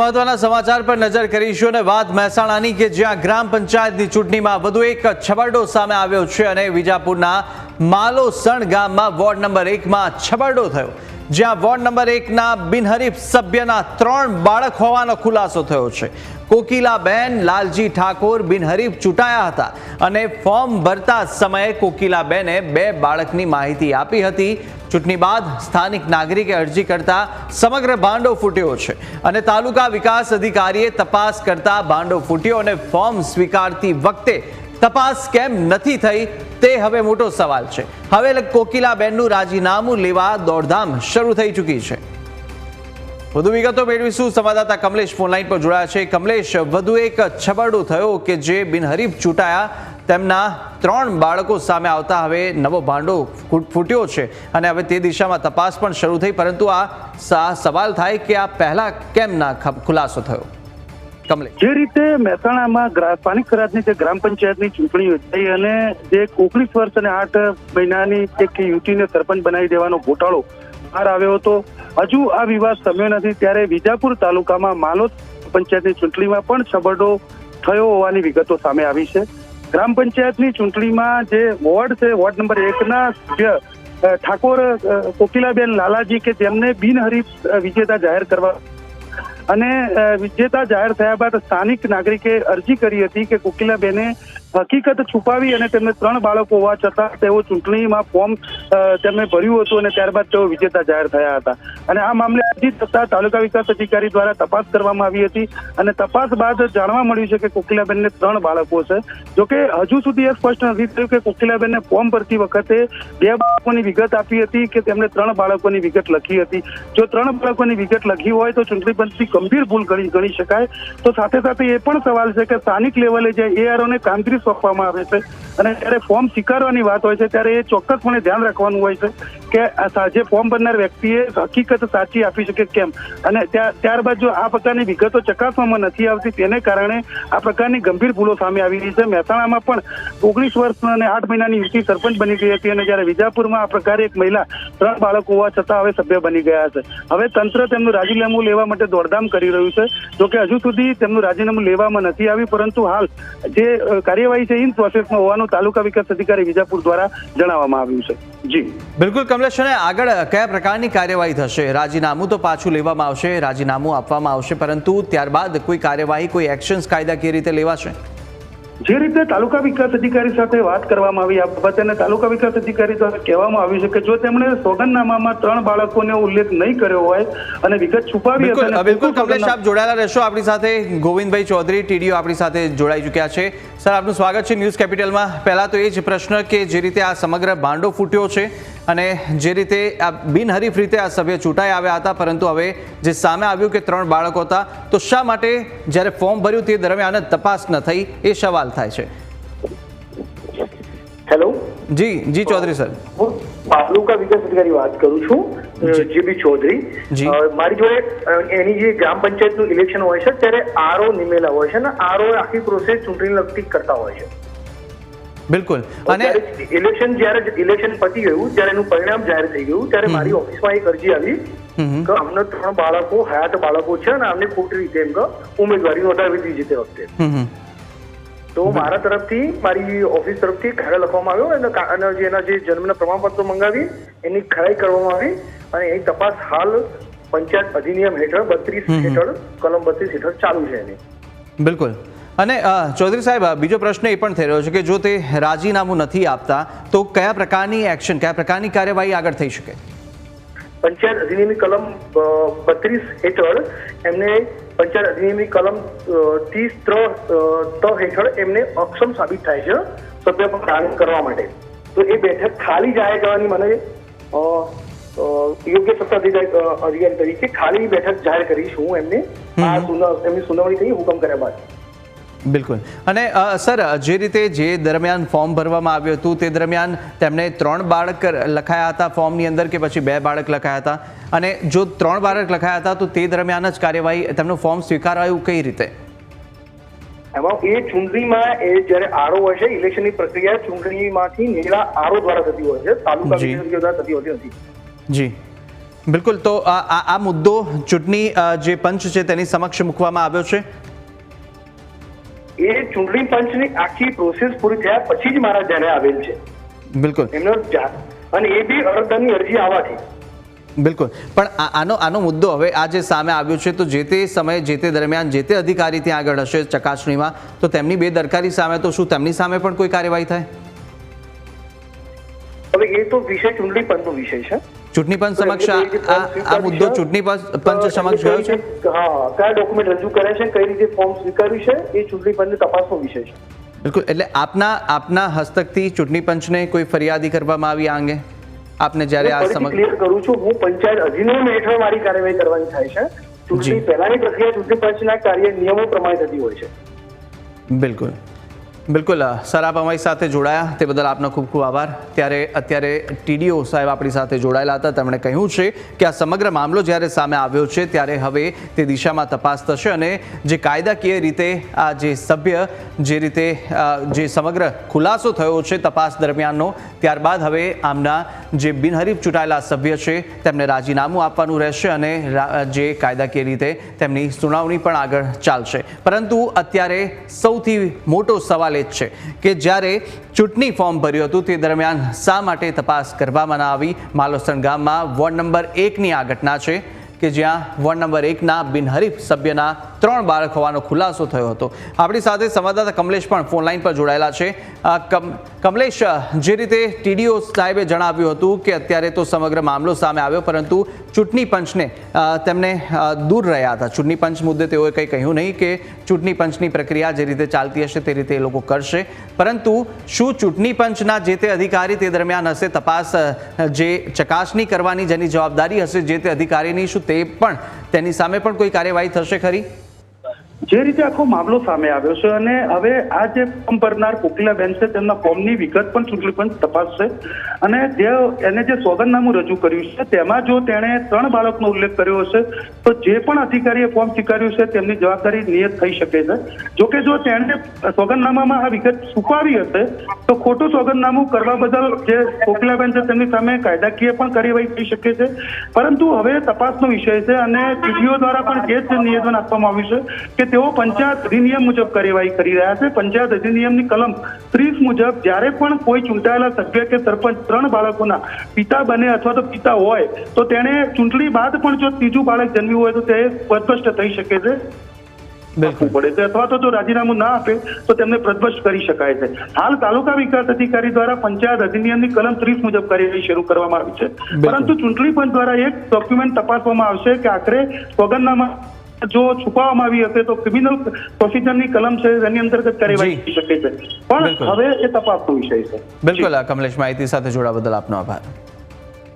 મહત્વના સમાચાર પર નજર કરીશું અને વાત મહેસાણાની કે જ્યાં ગ્રામ પંચાયતની ચૂંટણીમાં વધુ એક છબરડો સામે આવ્યો છે અને વિજાપુરના માલોસણ ગામમાં વોર્ડ નંબર એકમાં છબરડો થયો. જ્યાં વોર્ડ નંબર એકના બિનહરીફ સભ્યના ત્રણ બાળક હોવાનો ખુલાસો થયો છે. કોકિલાબેન, લાલજી ઠાકોર બિનહરીફ ચૂંટાયા હતા અને ફોર્મ ભરતા સમયે કોકિલાબેને બે બાળકની માહિતી આપી હતી. ચૂંટણી બાદ સ્થાનિક નાગરિકે અરજી કરતા સમગ્ર ભાંડો ફૂટ્યો છે અને તાલુકા વિકાસ અધિકારીએ તપાસ કરતા ભાંડો ફૂટ્યો અને ફોર્મ સ્વીકારતી વખતે તપાસ કેમ નથી થઈ તે હવે મોટો સવાલ છે. હવે કોકિલાબેનનું રાજીનામું લેવા દોડધામ શરૂ થઈ ચૂકી છે. વધુ વિગતો મેળવીશું. સંવાદદાતા કમલેશ ફોનલાઈન પર જોડાયા છે. કમલેશ, વધુ એક છબરડો થયો કે જે બિનહરીફ ચૂંટાયા, તેમના ત્રણ બાળકો સામે આવતા હવે નવો ભાંડો ફૂટ- ફૂટ્યો છે અને હવે તે દિશામાં તપાસ પણ શરૂ થઈ, પરંતુ આ સવાલ થાય કે આ પહેલાં કેમ ના ખુલાસો થયો? કમલેશ. જે રીતે મહેસાણામાં સ્થાનિક સ્વરાજની જે ગ્રામ પંચાયતની ચૂંટણી યોજાઈ અને જે ઓગણીસ વર્ષ અને આઠ મહિનાની એક યુવતીને સરપંચ બનાવી દેવાનો ગોટાળો બહાર આવ્યો હતો. હજુ આ વિવાદ સમ્યો નથી. ત્યારે વિજાપુર તાલુકામાં માલોદ પંચાયતની ચૂંટણીમાં પણ છબરડો થયો હોવાની વિગતો સામે આવી છે. ગ્રામ પંચાયતની ચૂંટણીમાં જે વોર્ડ છે, વોર્ડ નંબર એકના સભ્ય ઠાકોર કોકિલાબેન લાલાજી કે જેમને બિનહરીફ વિજેતા જાહેર કરવા અને વિજેતા જાહેર થયા બાદ સ્થાનિક નાગરિકે અરજી કરી હતી કે કોકિલાબેને હકીકત છુપાવી અને તેમને ત્રણ બાળકો હોવા છતાં તેઓ ચૂંટણીમાં ફોર્મ તેમણે ભર્યું હતું અને ત્યારબાદ તેઓ વિજેતા જાહેર થયા હતા. અને આ મામલે અરજી થતા તાલુકા વિકાસ અધિકારી દ્વારા તપાસ કરવામાં આવી હતી અને તપાસ બાદ જાણવા મળ્યું છે કે કોકિલાબેનને ત્રણ બાળકો છે. જોકે હજુ સુધી એ સ્પષ્ટ નથી થયું કે કોકિલાબેનને ફોર્મ ભરતી વખતે બે બાળકોની વિગત આપી હતી કે તેમણે ત્રણ બાળકોની વિગત લખી હતી. જો ત્રણ બાળકોની વિગત લખી હોય તો ચૂંટણી પંચની ગંભીર ભૂલ ગણી શકાય. તો સાથે સાથે એ પણ સવાલ છે કે સ્થાનિક લેવલે જે એઆરઓને કામગીરી સોંપવામાં આવે છે. અને જ્યારે ફોર્મ સ્વીકારવાની વાત હોય છે ત્યારે એ ચોક્કસપણે ધ્યાન રાખવાનું હોય છે કે જે ફોર્મ ભરનાર વ્યક્તિએ હકીકત સાચી આપી શકે કેમ? અને ત્યારબાદ જો આ પ્રકારની વિગતો ચકાસવામાં નથી આવતી તેને કારણે આ પ્રકારની ગંભીર ભૂલો સામે આવી રહી છે. મહેસાણામાં પણ ઓગણીસ વર્ષ અને આઠ મહિનાની યુવતી સરપંચ બની ગઈ હતી અને જ્યારે વિજાપુરમાં આ પ્રકારે એક મહિલા ત્રણ બાળકો હોવા છતાં હવે સભ્ય બની ગયા છે. હવે તંત્ર તેમનું રાજીનામું લેવા માટે દોડધામ કરી રહ્યું છે. જોકે હજુ સુધી તેમનું રાજીનામું લેવામાં નથી આવ્યું પરંતુ હાલ જે અ, કાર્યવાહી છે ઇન પ્રોસેસમાં હોવાનું તાલુકા વિકાસ અધિકારી વિજાપુર દ્વારા જણાવવામાં આવ્યું છે. જી. બિલકુલ, કમલેશ, અને આગળ કયા પ્રકારની કાર્યવાહી થશે? રાજીનામું તો પાછું લેવામાં આવશે, રાજીનામું આપવામાં આવશે, પરંતુ ત્યારબાદ કોઈ કાર્યવાહી, કોઈ એક્શન્સ કાયદાકીય રીતે લેવાશે? જે રીતે તાલુકા વિકાસ અધિકારી સાથે વાત કરવામાં આવી આ બાબતે અને તાલુકા વિકાસ અધિકારી દ્વારા કહેવામાં આવ્યું છે કે જો તેમણે સોગંદનામામાં ત્રણ બાળકોનો ઉલ્લેખ નહીં કર્યો હોય અને વિગત છુપાવી બિલકુલ બિલકુલ કમલેશ આપ જોડાયેલા રહેશો. આપણી સાથે ગોવિંદભાઈ ચૌધરી ટીડીઓ આપણી સાથે જોડાઈ ચૂક્યા છે. સર આપનું સ્વાગત છે ન્યૂઝ કેપિટલમાં. પહેલા તો એ જ પ્રશ્ન કે જે રીતે આ સમગ્ર ભાંડો ફૂટ્યો છે અને જે રીતે આ બિનહરીફ રીતે આ સભ્ય ચૂંટાઈ આવ્યા હતા પરંતુ હવે જે સામે આવ્યું કે ત્રણ બાળકો હતા તો શા માટે જ્યારે ફોર્મ ભર્યું તે દરમિયાન તપાસ ન થઈ? એ સવાલ થાય છે. હેલો જી જી ચૌધરી સર. હું તાલુકા વિકાસ અધિકારી વાત કરું છું જીબી ચૌધરી. મારી જોડે એની જે ગ્રામ પંચાયતનું ઇલેક્શન હોય છે ત્યારે આરઓ નિમેલા હોય છે અને આરઓ આખી પ્રોસેસ ચૂંટણી લગતી કરતા હોય છે. બિલકુલ. અને ઇલેક્શન જ્યારે ઇલેક્શન પતી ગયું ત્યારે એનું પરિણામ જાહેર થઈ ગયું. ત્યારે મારી ઓફિસમાં એક અરજી આવી કે અમને ત્રણ બાળકો હયાત બાળકો છે અને અમને ખોટી રીતે એમ કે ઉમેદવારી નોંધાવી દીધી તે વખતે. તો મારા તરફથી મારી ઓફિસ તરફથી ખરાઈ લખવામાં આવ્યો અને જે એના જે જન્મના પ્રમાણપત્રો મંગાવી એની ખરાઈ કરવામાં આવી અને એની તપાસ હાલ પંચાયત અધિનિયમ હેઠળ બત્રીસ હેઠળ કલમ બત્રીસ હેઠળ ચાલુ છે એની. બિલકુલ. અને ચૌધરી સાહેબ બીજો પ્રશ્ન એ પણ થઈ રહ્યો છે કે જો તે રાજીનામું નથી આપતા તો કયા પ્રકારની એક્શન કયા પ્રકારની કાર્યવાહી આગળ થઈ શકે? પંચાયત અધિનિયમની કલમ બત્રીસ હેઠળ એમને પંચાયત અધિનિયમની કલમ ત્રીસ ત્રણ હેઠળ એમને અક્ષમ સાબિત થાય છે સભ્ય પર દાન કરવા માટે. તો એ બેઠક ખાલી જાહેર કરવાની મને યોગ્ય સત્તા અધિકારી અધિકારી તરીકે ખાલી બેઠક જાહેર કરીશ હું એમને આ એમની સુનાવણી થઈ હુકમ કર્યા બાદ. બિલકુલ. અને સર જે રીતે જે દરમિયાન ફોર્મ ભરવામાં આવ્યું હતું તે દરમિયાન તેમણે ત્રણ બાળક લખાયા હતા ફોર્મની અંદર કે પછી બે બાળક લખાયા હતા. અને જો ત્રણ બાળક લખાયા હતા તો તે દરમિયાન જ કાર્યવાહી તેમનું ફોર્મ સ્વીકારાયું કઈ રીતે? એમાં એ ચૂંટણીમાં એ જ્યારે આરો હોય છે ઇલેક્શનની પ્રક્રિયા ચૂંટણીમાંથી નીકળા આરો દ્વારા થતી હોય છે તાલુકા. દ્વારા થતી હોતી નથી. જી. બિલકુલ. તો આ મુદ્દો ચૂંટણી જે પંચ છે તેની સમક્ષ મૂકવામાં આવ્યો છે. એ ચૂંટણી પંચની આખી પ્રોસેસ પૂરી થયા પછી જ મારા ધ્યાને આવેલ છે. બિલકુલ. એમનો અને એ બી અરજદારની અરજી આવવાથી. બિલકુલ. પણ આ- આનો આનો મુદ્દો હવે આ જે સામે આવ્યો છે તો જે તે સમયે જે તે દરમિયાન જે તે અધિકારી ત્યાં આગળ હશે ચકાસણીમાં તો તેમની બેદરકારી સામે તો શું તેમની સામે પણ કોઈ કાર્યવાહી થાય? હવે એ તો વિષય ચૂંટણી પંચનો વિષય છે. ચૂંટણી પંચ સમક્ષ આ- મુદ્દો ચૂંટણી પંચ પંચ સમક્ષ ગયો છે? હા કયા ડોક્યુમેન્ટ રજૂ કરે છે કઈ રીતે ફોર્મ સ્વીકાર્યું છે એ ચૂંટણી પંચની તપાસનો વિષય છે. બિલકુલ એટલે આપના આપના હસ્તકથી ચૂંટણી પંચને કોઈ ફરિયાદી કરવામાં આવી આ અંગે? આપને જ્યારે આ સમક્ષ ક્લિયર કરું છું હું પંચાયત અધિનિયમ હેઠળ મારી કાર્યવાહી કરવાની થાય છે. ચૂંટણી પહેલાની પ્રક્રિયા ચૂંટણી પંચના કાર્ય નિયમો પ્રમાણે થતી હોય છે. બિલકુલ. બિલકુલ સર, આપ અમારી સાથે જોડાયા. તે બદલ આપનો ખૂબ ખૂબ આભાર. ત્યારે અત્યારે ટીડીઓ સાહેબ આપણી સાથે જોડાયેલા હતા. તેમણે કહ્યું છે કે આ સમગ્ર મામલો જ્યારે સામે આવ્યો છે, ત્યારે હવે તે દિશામાં તપાસ થશે અને જે કાયદાકીય રીતે આ જે સભ્ય, જે રીતે જે સમગ્ર ખુલાસો થયો છે તપાસ દરમિયાનનો, ત્યારબાદ હવે આમના જે બિનહરીફ ચૂંટાયેલા સભ્ય છે, તેમને રાજીનામું આપવાનું રહેશે અને જે કાયદાકીય રીતે તેમની સુનાવણી પણ આગળ ચાલશે. પરંતુ અત્યારે સૌથી મોટો સવાલ જ છે કે જ્યારે ચૂંટણી ફોર્મ ભર્યું હતું તે દરમિયાન શા માટે તપાસ કરવામાં આવી? માલોસણ ગામમાં વોર્ડ નંબર એકની આ ઘટના છે કે જ્યાં વોર્ડ નંબર એકના બિનહરીફ સભ્યના ત્રણ બાળક હોવાનો ખુલાસો થયો હતો. આપણી સાથે સંવાદદાતા કમલેશ પણ ફોન લાઈન પર જોડાયેલા છે. કમ- કમલેશ, જે રીતે ટીડીઓ સાહેબે જણાવ્યું હતું કે અત્યારે તો સમગ્ર મામલો સામે આવ્યો, પરંતુ ચૂંટણી પંચને તેમને દૂર રહ્યા હતા. ચૂંટણી પંચ મુદ્દે તેઓએ કંઈ કહ્યું નહીં કે ચૂંટણી પંચની પ્રક્રિયા જે રીતે ચાલતી હશે તે રીતે એ લોકો કરશે. પરંતુ શું ચૂંટણી પંચના જે તે અધિકારી તે દરમિયાન હશે, તપાસ જે ચકાસણી કરવાની જેની જવાબદારી હશે, જે તે અધિકારીની શું તે પણ તેની સામે પણ કોઈ કાર્યવાહી થશે ખરી? જે રીતે આખો મામલો સામે આવ્યો છે અને હવે આ જે ફોર્મ ભરનાર કોકિલાબેન છે, તેમના ફોર્મની વિગત પણ ચૂંટણી પંચ તપાસશે. અને જે એને જે સોગંદનામું રજૂ કર્યું છે, તેમાં જો તેણે ત્રણ બાળકનો ઉલ્લેખ કર્યો હશે, તો જે પણ અધિકારીએ ફોર્મ સ્વીકાર્યું છે, તેમની જવાબદારી નિયત થઈ શકે છે. જોકે જો તેણે સોગંદનામામાં આ વિગત છુપાવી હશે, તો ખોટું સોગંદનામું કરવા બદલ જે કોકિલાબેન છે, તેમની સામે કાયદાકીય પણ કાર્યવાહી થઈ શકે છે. પરંતુ હવે તપાસનો વિષય છે અને ટીડીઓ દ્વારા પણ જે નિવેદન આપવામાં આવ્યું છે, કે તેઓ પંચાયત અધિનિયમ મુજબ કાર્યવાહી કરી રહ્યા છે. પંચાયત અધિનિયમની કલમ ત્રીસ મુજબ જ્યારે પણ કોઈ ચૂંટાયેલા સભ્ય કે સરપંચ ત્રણ બાળકોના પિતા બને અથવા તો પિતા હોય તો તેણે ચૂંટણી બાદ પણ જો ત્રીજું બાળક જન્મ્યું હોય તો તે સ્પષ્ટ થઈ શકે છે? પડે છે. અથવા તો જો રાજીનામું ના આપે તો તેમને પદભ્રષ્ટ કરી શકાય છે. હાલ તાલુકા વિકાસ અધિકારી દ્વારા પંચાયત અધિનિયમની કલમ ત્રીસ મુજબ કાર્યવાહી શરૂ કરવામાં આવી છે. પરંતુ ચૂંટણી પંચ દ્વારા એક ડોક્યુમેન્ટ તપાસવામાં આવશે કે આખરે સોગંદનામા જો છુપાવવામાં આવી હશે તો ક્રિમિનલ પ્રોસિજરની કલમ છે તેની અંતર્ગત કાર્યવાહી થઈ શકે છે. પણ હવે એ તપાસનો વિષય છે. બિલકુલ કમલેશ માહિતી સાથે જોડા બદલ આપનો આભાર.